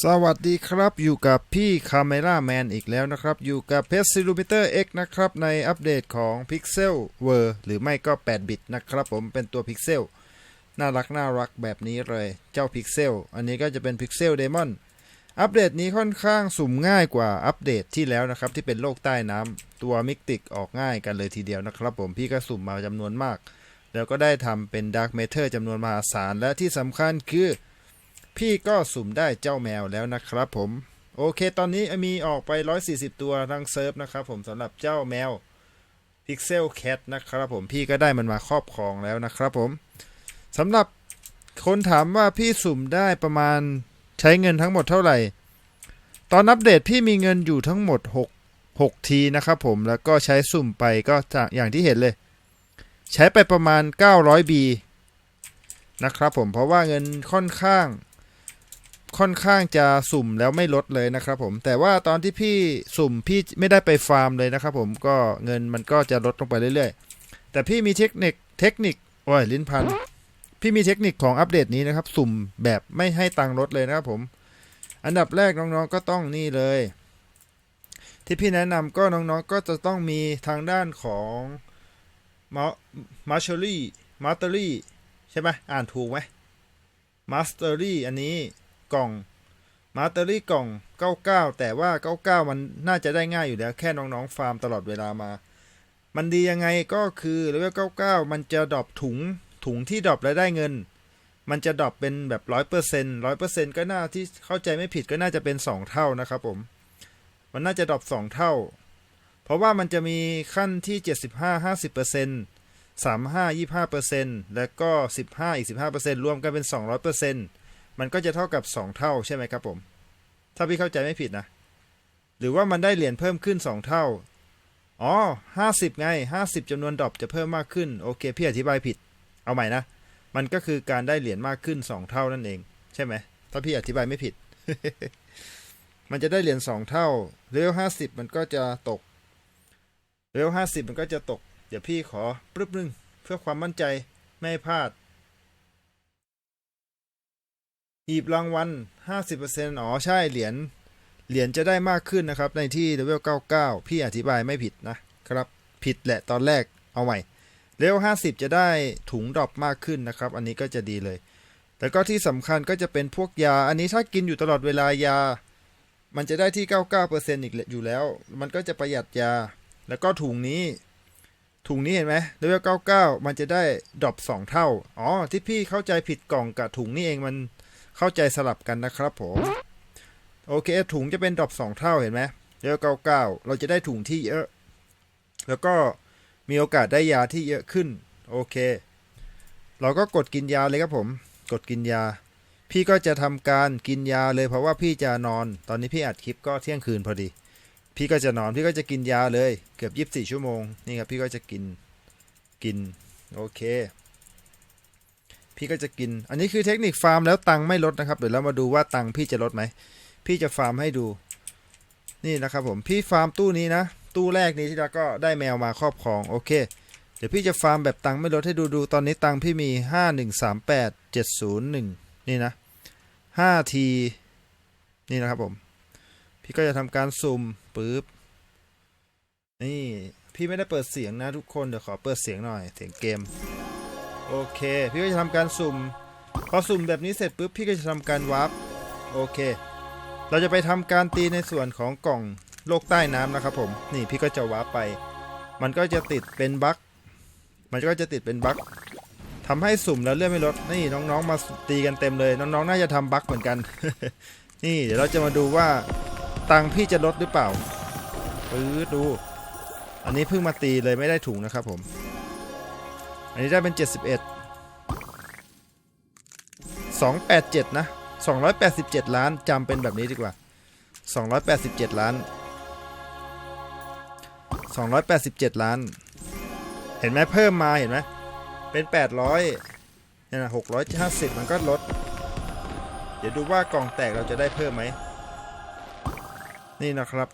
สวัสดีครับอยู่กับพี่คาเมล่าแมนอีกแล้วนะครับ อยู่กับเพ c i l o m e t e r X นะครับ ในอัปเดตของ Pixel w o r หรือไม่ก็ 8 บิตนะครับผมเป็นตัว Pixel น่ารักน่ารักแบบนี้เลยเจ้า Pixel อันนี้ก็จะเป็น Pixel Demon อัปเดตนี้ค่อนข้างสุ่มง่ายกว่าอัปเดตที่แล้วนะครับ ที่เป็นโลกใต้น้ำตัวมิกติกออกง่ายกันเลยทีเดียวนะครับผมพี่ก็สุ่มมาจำนวนมาก แล้วก็ได้ทำเป็น Dark Matter จำนวนมหาศาลและที่สำคัญคือ พี่ก็สุ่มได้เจ้าแมวแล้วนะครับผม โอเคตอนนี้มีออกไป 140 ตัวทั้งเซิร์ฟนะครับผมสำหรับเจ้าแมว Pixel Cat นะครับผมพี่ก็ได้มันมาครอบครองแล้วนะครับผมสำหรับคนถามว่าพี่สุ่มได้ประมาณใช้เงินทั้งหมดเท่าไหร่ ตอนอัปเดตพี่มีเงินอยู่ทั้งหมด 6 6 ทีนะครับผมแล้วก็ใช้สุ่มไปก็จะอย่างที่เห็นเลย ใช้ไปประมาณ 900 B นะครับผมเพราะว่าเงินค่อนข้าง ค่อนข้างจะสุ่มแล้วไม่ลดเลยนะครับผม แต่ว่าตอนที่พี่สุ่มพี่ไม่ได้ไปฟาร์มเลยนะครับผมก็เงินมันก็จะลดลงไปเรื่อยๆ แต่พี่มีเทคนิคเทคนิคโอ้ยลิ้นพัน พี่มีเทคนิคของอัปเดตนี้นะครับ สุ่มแบบไม่ให้ตังค์ลดเลยนะครับผม อันดับแรกน้องๆก็ต้องนี่เลย ที่พี่แนะนำก็น้องๆก็จะต้องมีทางด้านของมามาร์ชลี่มาสเตอรี่ใช่ไหมอ่านถูกไหมมาสเตอรี่อันนี้ กล่องมาเตอรี่กล่อง 99 แต่ว่า 99 มันน่าจะได้ง่ายอยู่แล้ว แค่น้องๆ ฟาร์มตลอดเวลามา มันดียังไงก็คือเลเวล99 มันจะดรอปถุง ถุงที่ดรอปแล้วได้เงิน มันจะดรอปเป็นแบบ100% 100%ก็น่าที่เข้าใจไม่ผิดก็น่าจะเป็น 2 เท่านะครับผม มันน่าจะดรอป2 เท่า เพราะว่ามันจะมีขั้นที่ 75 50% 35 25%แล้วก็ 15 อีก 15%รวมกันเป็น 200% มันก็จะเท่ากับ 2 เท่าใช่ไหมครับผม ถ้าพี่เข้าใจไม่ผิดนะ หรือว่ามันได้เหรียญเพิ่มขึ้น 2 เท่า อ๋อ50ไง50จำนวนดรอปจะเพิ่มมากขึ้น โอเค พี่อธิบายผิด เอาใหม่นะ มันก็คือการได้เหรียญมากขึ้น 2 เท่านั่นเอง ใช่ไหม ถ้าพี่อธิบายไม่ผิด มันจะได้เหรียญ2เท่าเลเวล50มันก็จะตกเลเวล50มันก็จะตก เดี๋ยวพี่ขอปรึบนึงเพื่อความมั่นใจไม่พลาด หีบรางวัล50%อ๋อใช่เหรียญเหรียญจะได้มากขึ้นนะครับ ในที่เลเวล99 พี่อธิบายไม่ผิดนะครับ ผิดแหละตอนแรกเอาใหม่เลเวล50 จะได้ถุงดรอปมากขึ้นนะครับ อันนี้ก็จะดีเลยแต่ก็ที่สำคัญก็จะเป็นพวกยา อันนี้ถ้ากินอยู่ตลอดเวลายา มันจะได้ที่ 99%อีกอยู่แล้ว มันก็จะประหยัดยา แล้วก็ถุงนี้ถุงนี้เห็นไหมเลเวล99 มันจะได้ดรอป2เท่า อ๋อ ที่พี่เข้าใจผิดกล่องกับถุงนี่เองมัน เข้าใจสลับกันนะครับผม โอเค ถุงจะเป็นดรอปสองเท่าเห็นไหมเลเวลเก้าเก้าเราจะได้ถุงที่เยอะ แล้วก็มีโอกาสได้ยาที่เยอะขึ้น โอเค เราก็กดกินยาเลยครับผม กดกินยา พี่ก็จะทำการกินยาเลยเพราะว่าพี่จะนอน ตอนนี้พี่อัดคลิปก็เที่ยงคืนพอดี พี่ก็จะนอน พี่ก็จะกินยาเลย เกือบยีิบสี่ชั่วโมง นี่ครับ พี่ก็จะกิน กิน โอเค พี่ก็จะกิน อันนี้คือเทคนิคฟาร์มแล้วตังค์ไม่ลดนะครับ เดี๋ยวเรามาดูว่าตังค์พี่จะลดไหม พี่จะฟาร์มให้ดู นี่นะครับผม พี่ฟาร์มตู้นี้นะ ตู้แรกนี้ที่เราก็ได้แมวมาครอบครอง โอเค เดี๋ยวพี่จะฟาร์มแบบตังค์ไม่ลดให้ดูดู ตอนนี้ตังค์พี่มีห้าหนึ่งสามแปดเจ็ดศูนย์หนึ่งนี่นะห้าทีนี่นะครับผม พี่ก็จะทำการซูมปึ๊บ นี่ พี่ไม่ได้เปิดเสียงนะทุกคน เดี๋ยวขอเปิดเสียงหน่อย เสียงเกม โอเค พี่ก็จะทำการสุ่ม พอสุ่มแบบนี้เสร็จปุ๊บพี่ก็จะทำการวาร์ปโอเค เราจะไปทำการตีในส่วนของกล่องโลกใต้น้ำนะครับผม นี่พี่ก็จะวาร์ปไป มันก็จะติดเป็นบั๊กมันก็จะติดเป็นบั๊กทำให้สุ่มแล้วเลื่อนไม่ลด นี่น้องๆมาตีกันเต็มเลย น้องๆน่าจะทำบั๊กเหมือนกัน นี่เดี๋ยวเราจะมาดูว่าตังค์พี่จะลดหรือเปล่าปื๊ดดู อันนี้เพิ่งมาตีเลยไม่ได้ถุงนะครับผม อันนี้ได้เป็น 71 287 นะ 287 ล้านจำเป็นแบบนี้ดีกว่า 287 ล้าน 287 ล้าน เห็นไหมเพิ่มมาเห็นไหมเป็น 800เนี่ยนะ650 มันก็ลด เดี๋ยวดูว่ากล่องแตกเราจะได้เพิ่มไหม นี่นะครับ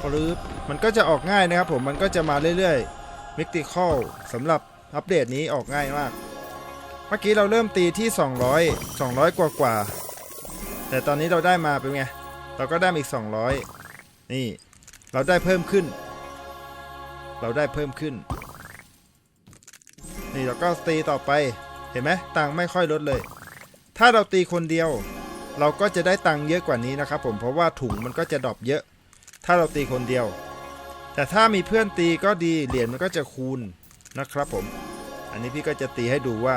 ปรื๊บมันก็จะออกง่ายนะครับผมมันก็จะมาเรื่อยๆ มิติคอลสำหรับอัปเดตนี้ออกง่ายมาก เมื่อกี้เราเริ่มตีที่ 200 200 กว่ากว่า แต่ตอนนี้เราได้มาเป็นไง เราก็ได้อีก 200 นี่ เราได้เพิ่มขึ้น เราได้เพิ่มขึ้น นี่เราก็ตีต่อไป เห็นไหมตังไม่ค่อยลดเลย ถ้าเราตีคนเดียว เราก็จะได้ตังเยอะกว่านี้นะครับผม เพราะว่าถุงมันก็จะดรอปเยอะ ถ้าเราตีคนเดียว แต่ถ้ามีเพื่อนตีก็ดีเหรียญมันก็จะคูณนะครับผม อันนี้พี่ก็จะตีให้ดูว่า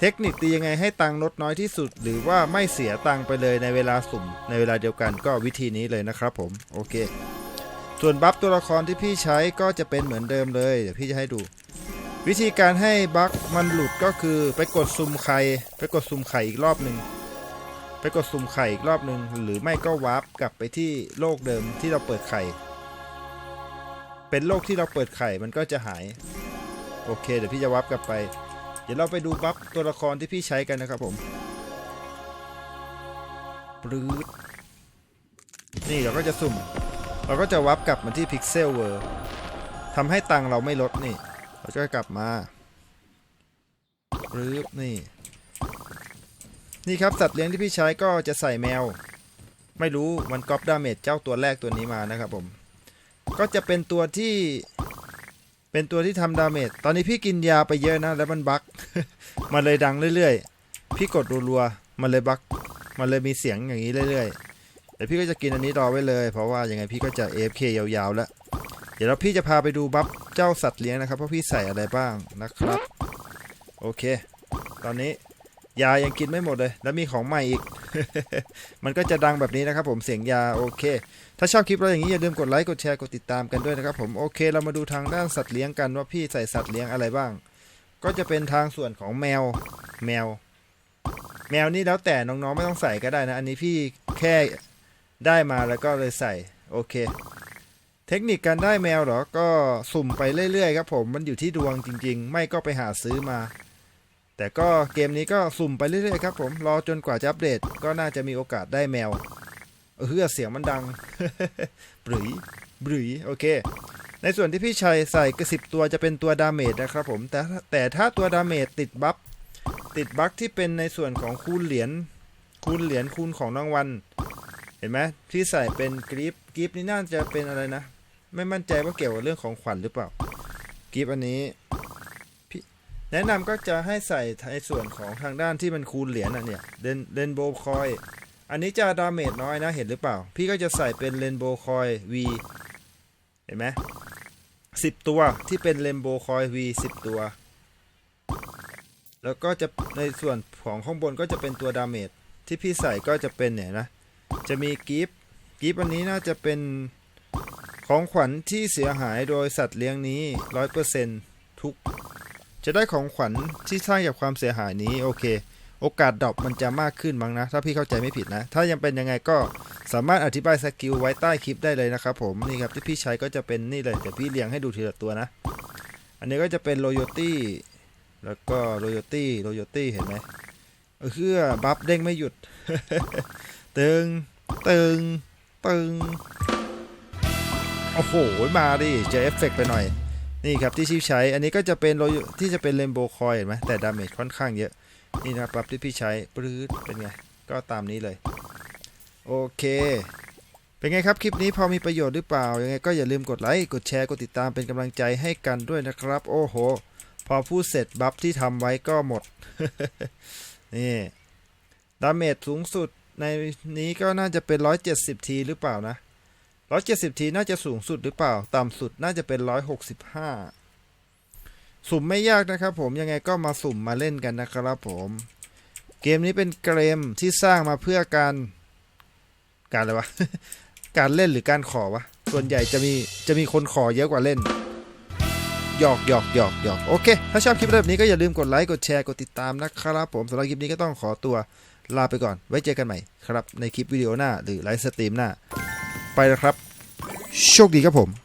เทคนิคตียังไงให้ตังค์ลดน้อยที่สุด หรือว่าไม่เสียตังค์ไปเลยในเวลาสุ่ม ในเวลาเดียวกันก็วิธีนี้เลยนะครับผมโอเค ส่วนบัฟตัวละครที่พี่ใช้ก็จะเป็นเหมือนเดิมเลยเดี๋ยวพี่จะให้ดู วิธีการให้บัฟมันหลุดก็คือไปกดซุ่มไข่ไปกดซุ่มไข่อีกรอบหนึ่งไปกดซุ่มไข่อีกรอบหนึ่งหรือไม่ก็วาร์ปกลับไปที่โลกเดิมที่เราเปิดไข่ เป็นโลกที่เราเปิดไข่มันก็จะหาย โอเค เดี๋ยวพี่จะวาร์ปกลับไป เดี๋ยวเราไปดูบัฟตัวละครที่พี่ใช้กันนะครับผมปรื๊ดนี่เราก็จะสุ่ม เราก็จะวับกลับมาที่พิกเซลเวอร์ทำให้ตังเราไม่ลดนี่ เราจะกลับมาปรื๊บนี่นี่ครับสัตว์เลี้ยงที่พี่ใช้ก็จะใส่แมว ไม่รู้มันก๊อปดาเมจเจ้าตัวแรกตัวนี้มานะครับผม ก็จะเป็นตัวที่เป็นตัวที่ทำดาเมจ ตอนนี้พี่กินยาไปเยอะนะ แล้วมันบั๊กมันเลยดังเรื่อยๆ พี่กดรัวๆ มันเลยบั๊กมันเลยมีเสียงอย่างนี้เรื่อยๆแต่พี่ก็จะกินอันนี้รอไว้เลย เพราะว่ายังไงพี่ก็จะ AFK ยาวๆ แล้ว เดี๋ยวเราพี่จะพาไปดูบัฟเจ้าสัตว์เลี้ยงนะครับว่าพี่ใส่อะไรบ้างนะครับ โอเค ตอนนี้ ยายังกินไม่หมดเลย แล้วมีของใหม่อีก มันก็จะดังแบบนี้นะครับผมเสียงยาโอเค ถ้าชอบคลิปเราอย่างนี้อย่าลืมกดไลค์กดแชร์กดติดตามกันด้วยนะครับผมโอเค เรามาดูทางด้านสัตว์เลี้ยงกันว่าพี่ใส่สัตว์เลี้ยงอะไรบ้าง ก็จะเป็นทางส่วนของแมวแมว แมวนี่แล้วแต่น้องๆไม่ต้องใส่ก็ได้นะ อันนี้พี่แค่ได้มาแล้วก็เลยใส่โอเค เทคนิคการได้แมวเหรอก็สุ่มไปเรื่อยๆครับผมมันอยู่ที่ดวงจริง ๆ ไม่ก็ไปหาซื้อมา แต่ก็เกมนี้ก็สุ่มไปเรื่อยๆครับผม รอจนกว่าจะอัปเดต ก็น่าจะมีโอกาสได้แมว เออเฮือเสียงมันดังบรืยบรืยโอเค ในส่วนที่พี่ชัยใส่กระสิบตัวจะเป็นตัวดาเมจนะครับผมแต่แต่ถ้าตัวดาเมจติดบัฟติดบัฟที่เป็นในส่วนของคูณเหรียญคูณเหรียญคูณของรางวัลเห็นไหมพี่ใส่เป็นกรีฟกรีฟนี่น่าจะเป็นอะไรนะ ไม่มั่นใจว่าเกี่ยวกับเรื่องของขวัญหรือเปล่ากรีฟอันนี้ แนะนำก็จะให้ใส่ในส่วนของทางด้านที่มันคูณเหรียญอะเนี่ยเรนเรนโบว์คอย อันนี้จะดาเมจน้อยนะเห็นหรือเปล่า พี่ก็จะใส่เป็นเรนโบว์คอย V เห็นไหมสิบตัวที่เป็นเรนโบว์คอย V สิบตัว แล้วก็จะในส่วนของข้างบนก็จะเป็นตัวดาเมจที่พี่ใส่ก็จะเป็นเนี่ยนะ จะมีกิฟกิฟอันนี้น่าจะเป็นของขวัญที่เสียหายโดยสัตว์เลี้ยงนี้ร้อยเปอร์เซ็นทุก จะได้ของขวัญที่สร้างจากความเสียหายนี้โอเค โอกาสดรอปมันจะมากขึ้นมั้งนะ ถ้าพี่เข้าใจไม่ผิดนะ ถ้ายังเป็นยังไงก็สามารถอธิบายสกิลไว้ใต้คลิปได้เลยนะครับผมนี่ครับที่พี่ใช้ก็จะเป็นนี่เลยเดี๋ยวพี่เรียงให้ดูทีละตัวนะ อันนี้ก็จะเป็นโรโยตี้แล้วก็โรโยตี้โรโยตี้เห็นไหมเออคือบัฟเด้งไม่หยุด ตึง ตึง ตึง โอ้โห มาดิ เจอเอฟเฟกต์ไปหน่อย นี่ครับที่ชิปใช้ อันนี้ก็จะเป็นโรที่จะเป็นเรนโบคอยเห็นไหมแต่ดาเมจค่อนข้างเยอะ นี่นะครับปรับที่พี่ใช้ปรื๊ดเป็นไง ก็ตามนี้เลย โอเค เป็นไงครับคลิปนี้พอมีประโยชน์หรือเปล่า ยังไงก็อย่าลืมกดไลค์ กดแชร์ กดติดตามเป็นกำลังใจให้กันด้วยนะครับ โอ้โห พอพูดเสร็จบัฟที่ทำไว้ก็หมด นี่ ดาเมจสูงสุดในนี้ก็น่าจะเป็น 170 ทีหรือเปล่านะ 170ทีน่าจะสูงสุดหรือเปล่า ต่ำสุดน่าจะเป็น165สุ่มไม่ยากนะครับผมยังไงก็มาสุ่มมาเล่นกันนะครับผม เกมนี้เป็นเกมที่สร้างมาเพื่อการการอะไรวะ การเล่นหรือการขอวะ ส่วนใหญ่จะมีจะมีคนขอเยอะกว่าเล่นหยอกหยอกหยอกหยอกโอเค ถ้าชอบคลิปแบบนี้ก็อย่าลืมกดไลค์ กดแชร์ กดติดตามนะครับผมสำหรับคลิปนี้ก็ต้องขอตัวลาไปก่อน ไว้เจอกันใหม่ครับ ในคลิปวิดีโอหน้าหรือไลฟ์สตรีมหน้า ไปนะครับ โชคดีครับผม